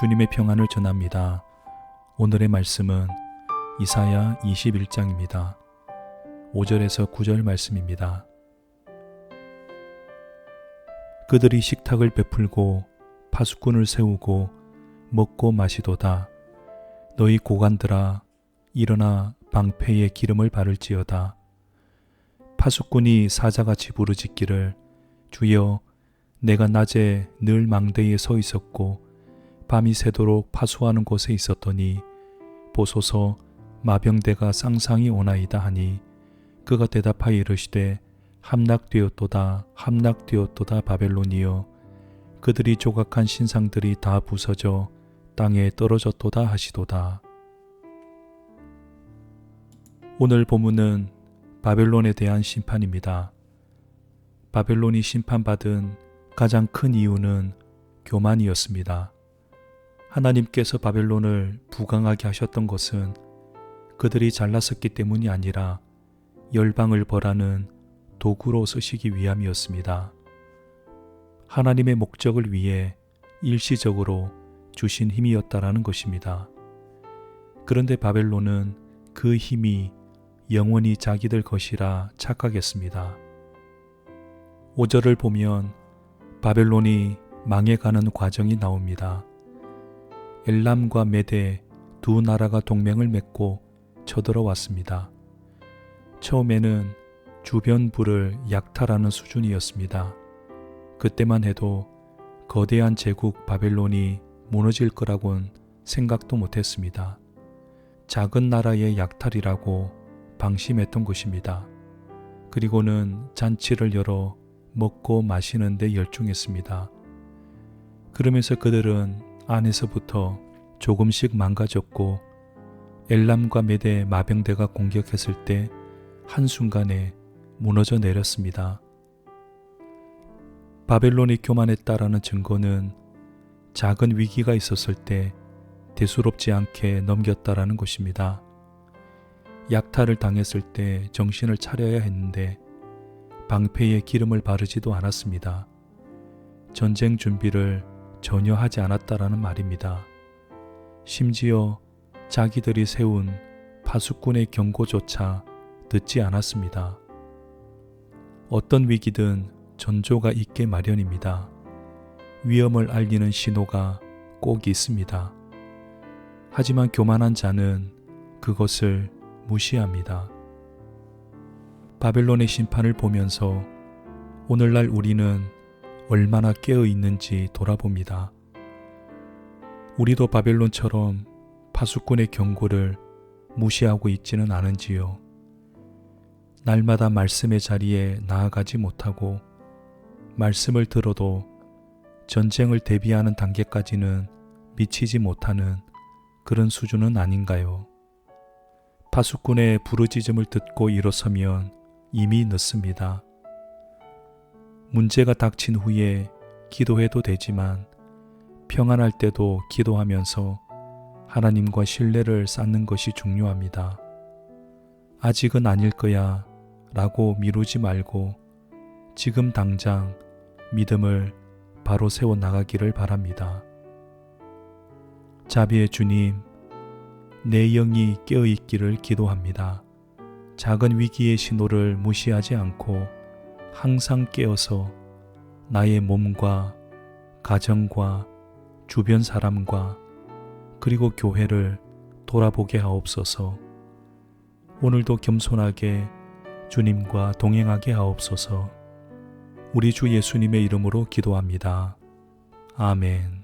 주님의 평안을 전합니다. 오늘의 말씀은 이사야 21장입니다. 5절에서 9절 말씀입니다. 그들이 식탁을 베풀고 파수꾼을 세우고 먹고 마시도다. 너희 고관들아 일어나 방패에 기름을 바를지어다. 파수꾼이 사자같이 부르짖기를 주여 내가 낮에 늘 망대에 서 있었고 밤이 새도록 파수하는 곳에 있었더니 보소서 마병대가 쌍쌍이 오나이다 하니 그가 대답하여 이르시되 함락되었도다 함락되었도다 바벨론이여 그들이 조각한 신상들이 다 부서져 땅에 떨어졌도다 하시도다. 오늘 본문은 바벨론에 대한 심판입니다. 바벨론이 심판받은 가장 큰 이유는 교만이었습니다. 하나님께서 바벨론을 부강하게 하셨던 것은 그들이 잘났었기 때문이 아니라 열방을 벌하는 도구로 쓰시기 위함이었습니다. 하나님의 목적을 위해 일시적으로 주신 힘이었다라는 것입니다. 그런데 바벨론은 그 힘이 영원히 자기들 것이라 착각했습니다. 5절을 보면 바벨론이 망해가는 과정이 나옵니다. 엘람과 메데 두 나라가 동맹을 맺고 쳐들어왔습니다. 처음에는 주변부를 약탈하는 수준이었습니다. 그때만 해도 거대한 제국 바벨론이 무너질 거라곤 생각도 못했습니다. 작은 나라의 약탈이라고 방심했던 것입니다. 그리고는 잔치를 열어 먹고 마시는데 열중했습니다. 그러면서 그들은 안에서부터 조금씩 망가졌고 엘람과 메대 마병대가 공격했을 때 한순간에 무너져 내렸습니다. 바벨론이 교만했다라는 증거는 작은 위기가 있었을 때 대수롭지 않게 넘겼다라는 것입니다. 약탈을 당했을 때 정신을 차려야 했는데 방패에 기름을 바르지도 않았습니다. 전쟁 준비를 전혀 하지 않았다라는 말입니다. 심지어 자기들이 세운 파수꾼의 경고조차 듣지 않았습니다. 어떤 위기든 전조가 있게 마련입니다. 위험을 알리는 신호가 꼭 있습니다. 하지만 교만한 자는 그것을 무시합니다. 바벨론의 심판을 보면서 오늘날 우리는 얼마나 깨어 있는지 돌아봅니다. 우리도 바벨론처럼 파수꾼의 경고를 무시하고 있지는 않은지요. 날마다 말씀의 자리에 나아가지 못하고 말씀을 들어도 전쟁을 대비하는 단계까지는 미치지 못하는 그런 수준은 아닌가요? 파수꾼의 부르짖음을 듣고 일어서면 이미 늦습니다. 문제가 닥친 후에 기도해도 되지만 평안할 때도 기도하면서 하나님과 신뢰를 쌓는 것이 중요합니다. 아직은 아닐 거야 라고 미루지 말고 지금 당장 믿음을 바로 세워 나가기를 바랍니다. 자비의 주님, 내 영이 깨어 있기를 기도합니다. 작은 위기의 신호를 무시하지 않고 항상 깨어서 나의 몸과 가정과 주변 사람과 그리고 교회를 돌아보게 하옵소서. 오늘도 겸손하게 주님과 동행하게 하옵소서. 우리 주 예수님의 이름으로 기도합니다. 아멘.